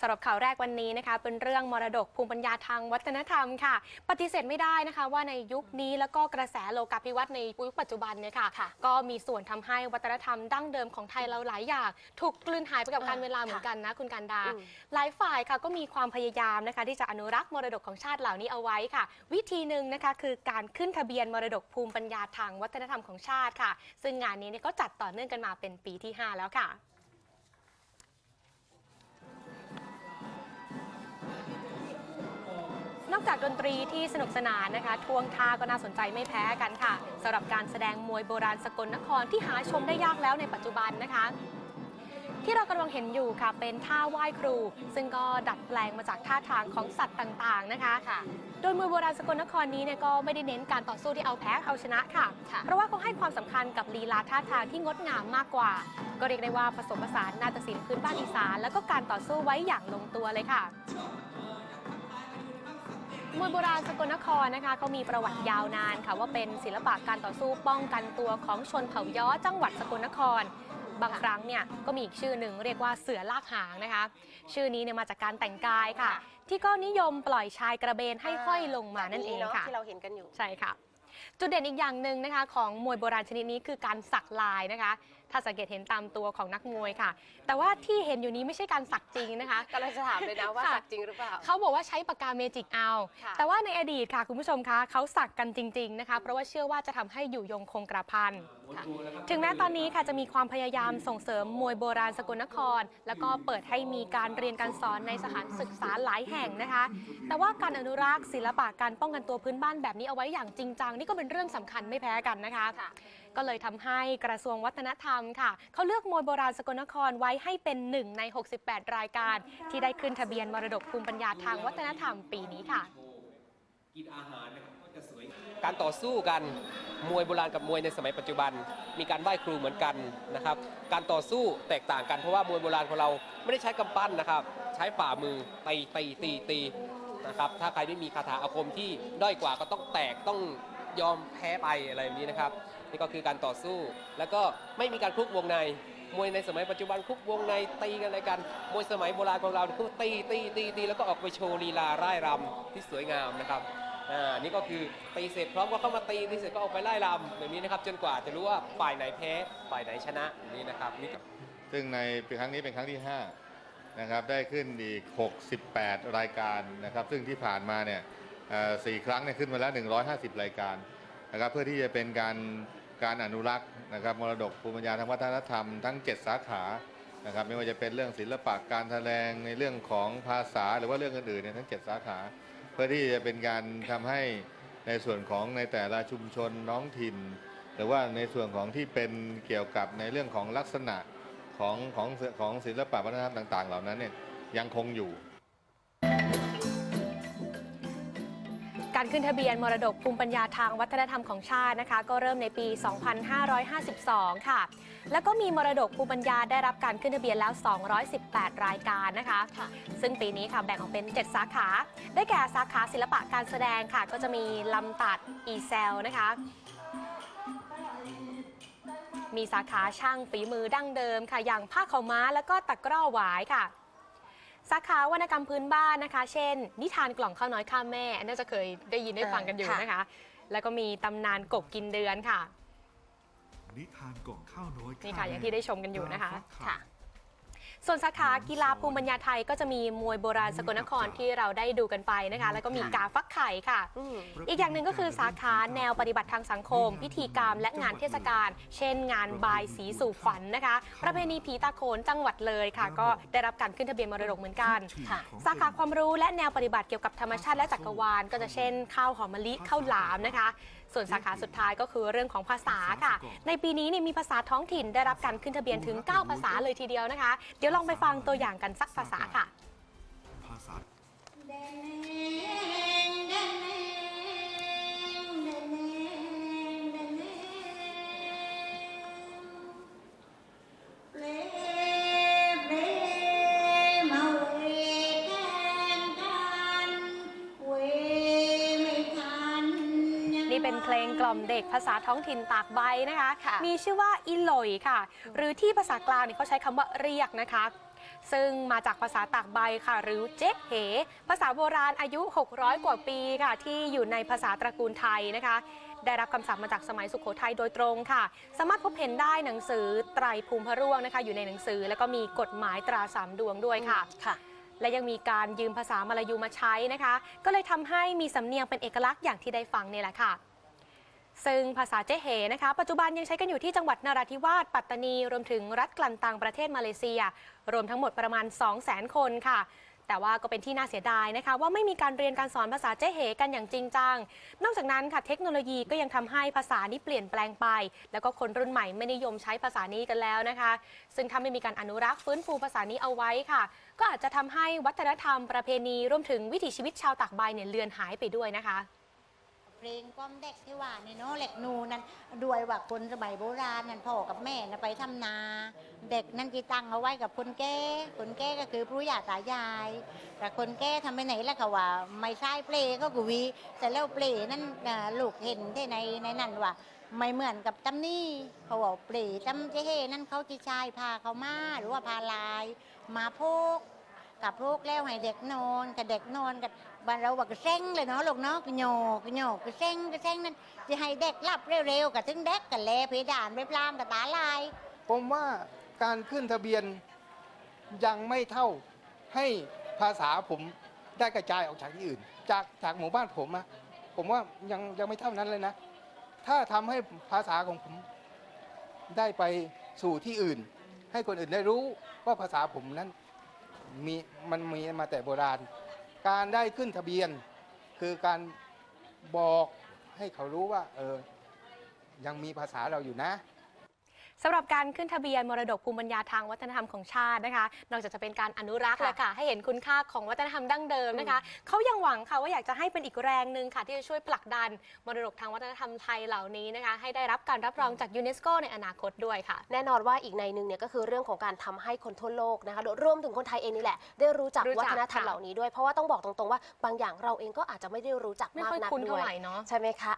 สำหรับข่าวแรกวันนี้นะคะเป็นเรื่องมรดกภูมิปัญญาทางวัฒนธรรมค่ะ ปฏิเสธไม่ได้นะคะว่าในยุคนี้แล้วก็กระแสโลกาภิวัตน์ในยุคปัจจุบันเนี่ยค่ะค่ะก็มีส่วนทำให้วัฒนธรรมดั้งเดิมของไทยเราหลายอย่าง ถูกกลืนหายไปกับอ่าการเวลาเหมือนกันนะคุณการดาอืมหลายฝ่ายค่ะก็มีความพยายามนะคะ ที่จะอนุรักษ์มรดกของชาติเหล่านี้เอาไว้ค่ะ วิธีหนึ่งนะคะคือการขึ้นทะเบียนมรดกภูมิปัญญาทางวัฒนธรรมของชาติค่ะ ซึ่งงานนี้เนี่ยก็จัดต่อเนื่องกันมาเป็นปีที่ 5 แล้วค่ะ ดนตรีที่สนุกสนานนะคะทวงท่าก็น่าสนใจไม่แพ้กันค่ะสำหรับการแสดงมวยโบราณสกลนครที่หาชมได้ยากแล้วในปัจจุบันนะคะ ที่เรากำลังเห็นอยู่ค่ะเป็นท่าไหว้ครู ซึ่งก็ดัดแปลงมาจากท่าทางของสัตว์ต่างๆนะคะค่ะโดยมวยโบราณสกลนครนี้เนี่ยก็ไม่ได้เน้นการต่อสู้ที่เอาแพ้เอาชนะค่ะค่ะเพราะว่าเขาให้ความสำคัญกับลีลาท่าทางที่งดงามมากกว่า ก็เรียกได้ว่าผสมผสานนาฏศิลป์พื้นบ้านอีสาน แล้วก็การต่อสู้ไว้อย่างลงตัวเลยค่ะ มวยโบราณสกลนครนะคะเขามีประวัติยาวนานค่ะว่าเป็นศิลปะการต่อสู้ป้องกันตัวของชนเผ่าย้อจังหวัดสกลนคร บางครั้งเนี่ยก็มีอีกชื่อหนึ่งเรียกว่าเสือลากหางนะคะ ชื่อนี้เนี่ยมาจากการแต่งกายค่ะค่ะที่ก็นิยมปล่อยชายกระเบนให้ห้อยลงมานั่นเองแบบค่ะที่เราเห็นกันอยู่ใช่ค่ะ จุดเด่นอีกอย่างหนึ่งนะคะ ของมวยโบราณชนิดนี้คือการสักลายนะคะ ถ้าสังเกตเห็นตามตัวของนักมวยค่ะ แต่ว่าที่เห็นอยู่นี้ไม่ใช่การสักจริงนะคะ ก็เลยจะถามเลยนะว่าค่ะ สักจริงหรือเปล่า เขาบอกว่าใช้ปากกาเมจิกเอา ค่ะ แต่ว่าในอดีตค่ะคุณผู้ชมคะเขาสักกันจริง ๆนะคะ เพราะว่าเชื่อว่าจะทำให้อยู่ยงคงกระพันค่ะถึงแม้ตอนนี้ค่ะจะมีความพยายามส่งเสริมมวยโบราณสกลนคร แล้วก็เปิดให้มีการเรียนการสอนในสถานศึกษาหลายแห่งนะคะ แต่ว่าการอนุรักษ์ศิลปะการป้องกันตัวพื้นบ้านแบบนี้เอาไว้อย่างจริงจังนี่ก็เป็นเรื่องสำคัญไม่แพ้กันนะคะ ค่ะก็เลยทำให้กระทรวงวัฒนธรรมค่ะเขาเลือกมวยโบราณสกลนครไว้ให้เป็นหนึ่งใน 68 รายการ ที่ได้ขึ้นทะเบียนมรดกภูมิปัญญาทางวัฒนธรรมปีนี้ค่ะการนะครับก็จะสวยการต่อสู้กันมวยโบราณกับมวยในสมัยปัจจุบัน มีการไหว้ครูเหมือนกันนะครับ การต่อสู้แตกต่างกันเพราะว่ามวยโบราณของเราไม่ได้ใช้กำปั้นนะครับ ใช้ฝ่ามือตีตีตีตีนะครับถ้าใครไม่มีคาถาอาคมที่ด้อยกว่าก็ต้องแตกต้องยอมแพ้ไปอะไรแบบนี้นะครับ นี่ก็คือการต่อสู้ แล้วก็ไม่มีการคลุกวงใน มวยในสมัยปัจจุบันคลุกวงในตีกันอะไรกัน มวยสมัยโบราณของเราคือตีตีตีตีแล้วก็ออกไปโชว์ลีลาร่ายรำที่สวยงามนะครับอ่านี่ก็คือตีเสร็จพร้อมก็เข้ามาตีตีเสร็จก็ออกไปไล่รำแบบนี้นะครับจนกว่าจะรู้ว่าฝ่ายไหนแพ้ฝ่ายไหนชนะนี้นะครับนี่ซึ่งในปีครั้งนี้เป็นครั้งที่ 5 นะครับ ได้ขึ้นอีก 68 รายการนะครับ ซึ่งที่ผ่านมาเนี่ยสี่ครั้งเนี่ยขึ้นมาแล้ว 150 รายการ นะครับเพื่อที่จะเป็นการการอนุรักษ์นะครับมรดกภูมิปัญญาทางวัฒนธรรมทั้ง 7 สาขานะครับไม่ว่าจะเป็นเรื่องศิลปะการแสดงในเรื่องของภาษาหรือว่าเรื่องอื่นๆเนี่ยทั้ง 7 สาขา เพื่อที่จะเป็นการทำให้ในส่วนของในแต่ละชุมชนน้องถิ่น หรือว่าในส่วนของที่เป็นเกี่ยวกับในเรื่องของลักษณะของของของศิลปะวัฒนธรรมต่าง ๆ เหล่านั้นเนี่ยยังคงอยู่ การขึ้นทะเบียนมรดกภูมิปัญญาทางวัฒนธรรมของชาตินะคะ ก็เริ่มในปี 2552 ค่ะ แล้วก็มีมรดกภูมิปัญญาได้รับการขึ้นทะเบียนแล้ว 218 รายการนะคะค่ะซึ่งปีนี้ค่ะแบ่งออกเป็น 7 สาขา ได้แก่สาขาศิลปะการแสดงค่ะ ก็จะมีลำตัดอีเซลนะคะมีสาขาช่างฝีมือดั้งเดิมค่ะ อย่างผ้าขาวม้า แล้วก็ตะกร้อหวายค่ะ สาขาวรรณกรรมพื้นบ้านนะคะ เช่น นิทานกล่องข้าวน้อยข้ามแม่ อันน่าจะเคยได้ยินได้ฟังกันอยู่ค่ะนะคะ แล้วก็มีตำนานกบกินเดือนค่ะ นิทานกล่องข้าวน้อยนี่ค่ะอย่างที่ได้ชมกันอยู่นะคะ ค่ะ ส่วนสาขากีฬาภูมิปัญญาไทยก็จะมีมวยโบราณสกลนครที่เราได้ดูกันไปนะคะ แล้วก็มีกาฟักไข่ค่ะอืมอีกอย่างหนึ่งก็คือสาขาแนวปฏิบัติทางสังคม พิธีกรรมและงานเทศกาลเช่น งานบายสีสู่ขวัญนะคะ ประเพณีผีตาโขนจังหวัดเลยค่ะ ก็ได้รับการขึ้นทะเบียนมรดกเหมือนกันค่ะสาขาความรู้และแนวปฏิบัติเกี่ยวกับธรรมชาติและจักรวาล ก็จะเช่น ข้าวหอมมะลิข้าวหลามนะคะ ส่วนสาขาสุดท้ายก็คือเรื่องของภาษาค่ะ ในปีนี้เนี่ยมีภาษาท้องถิ่นได้รับการขึ้นทะเบียนถึง 9 ภาษาเลยทีเดียวนะคะ เดี๋ยวลองไปฟังตัวอย่างกันสักภาษาค่ะ ภาษา เป็นเพลงกล่อมเด็กภาษาท้องถิ่นตากใบนะคะค่ะมีชื่อว่าอีหลอยค่ะ หรือที่ภาษากลางเนี่ยเขาใช้คำว่าเรียกนะคะ ซึ่งมาจากภาษาตากใบค่ะ หรือเจ๊เห ภาษาโบราณอายุ 600 กว่าปีค่ะ ที่อยู่ในภาษาตระกูลไทยนะคะได้รับคำศัพท์มาจากสมัยสุขโขทัยโดยตรงค่ะ สามารถพบเห็นได้หนังสือไตรภูมิพระร่วงนะคะ อยู่ในหนังสือ แล้วก็มีกฎหมายตราสามดวงด้วยค่ะค่ะ และยังมีการยืมภาษามาลายูมาใช้นะคะ ก็เลยทำให้มีสำเนียงเป็นเอกลักษณ์อย่างที่ได้ฟังนี่แหละค่ะ ซึ่งภาษาเจเหนะคะ ปัจจุบันยังใช้กันอยู่ที่จังหวัดนราธิวาส ปัตตานี รวมถึงรัฐกลันตังประเทศมาเลเซีย รวมทั้งหมดประมาณ 2 0 0 0 0 0 คนค่ะแต่ว่าก็เป็นที่น่าเสียดายนะคะ ว่าไม่มีการเรียนการสอนภาษาเจ๊เหกันอย่างจริงจัง นอกจากนั้นค่ะเทคโนโลยีก็ยังทำให้ภาษานี้เปลี่ยนแปลงไป แล้วก็คนรุ่นใหม่ไม่นิยมใช้ภาษานี้กันแล้วนะคะ ซึ่งถ้าไม่มีการอนุรักษ์ฟื้นฟูภาษานี้เอาไว้ค่ะ ก็อาจจะทำให้วัฒนธรรมประเพณีรวมถึงวิถีชีวิตชาวตากใบเนี่ยเลือนหายไปด้วยนะคะ เพลงก้อมเด็กที่ว่านี่เนาะเหล็กนูนั่นด้วยว่าคนสมัยโบราณนั่นพ่อกับแม่นะไปทำนา เด็กนั่นกีตังเอาไว้กับคนแก่คนแก่ก็คือผู้ย่าตายาย แต่คนแก่ทำไปไหนแล้วก็ว่า ไม่ใช่เปลก็กุวีแต่แล้วเปลนั่นน่ะลูกเห็นที่ในในนั้นว่าไม่เหมือนกับตำนี่เขาบอกเปลตำเจ๊นั่นเขาจะชายพาเขามาหรือว่าพาลาย มาโพก กับลูกแล้วให้เด็กนอนกับเด็กนอนกับบ้านเราว่ากระเซ้งเลยเนาะลูกเนาะกระโยกกระโยกกระเซ้งกระเซ้งนั่นจะให้เด็กหลับเร็วๆกับถึงเด็กกับแลเพดานไปพลางกับตาลาย ผมว่าการขึ้นทะเบียนยังไม่เท่าให้ภาษาผมได้กระจายออกจากที่อื่น จากจากหมู่บ้านผมอะผมว่ายังยังไม่เท่านั้นเลยนะ ถ้าทำให้ภาษาของผมได้ไปสู่ที่อื่น ให้คนอื่นได้รู้ว่าภาษาผมนั้น มีมันมีมาแต่โบราณ การได้ขึ้นทะเบียน คือการบอกให้เขารู้ว่าเออยังมีภาษาเราอยู่นะ สำหรับการขึ้นทะเบียนมรดกภูมิปัญญาทางวัฒนธรรมของชาตินะคะ นอกจากจะเป็นการอนุรักษ์ค่ะแล้วค่ะ ให้เห็นคุณค่าของวัฒนธรรมดั้งเดิมนะคะ เขายังหวังค่ะว่าอยากจะให้เป็นอีกแรงหนึ่งค่ะ ที่จะช่วยผลักดันมรดกทางวัฒนธรรมไทยเหล่านี้นะคะ ให้ได้รับการรับรองจากยูเนสโกในอนาคตด้วยค่ะ แน่นอนว่าอีกในหนึ่งเนี่ยก็คือเรื่องของการทำให้คนทั่วโลกนะคะรวมถึงคนไทยเองนี่แหละ ได้รู้จักรู้จักวัฒนธรรมค่ะ เหล่านี้ด้วย เพราะว่าต้องบอกตรงๆว่าบางอย่างเราเองก็อาจจะไม่ได้รู้จักไม่มากค่อยนักคุ้นด้เท่าวย ไหร่เนาะ ใช่ไหมคะ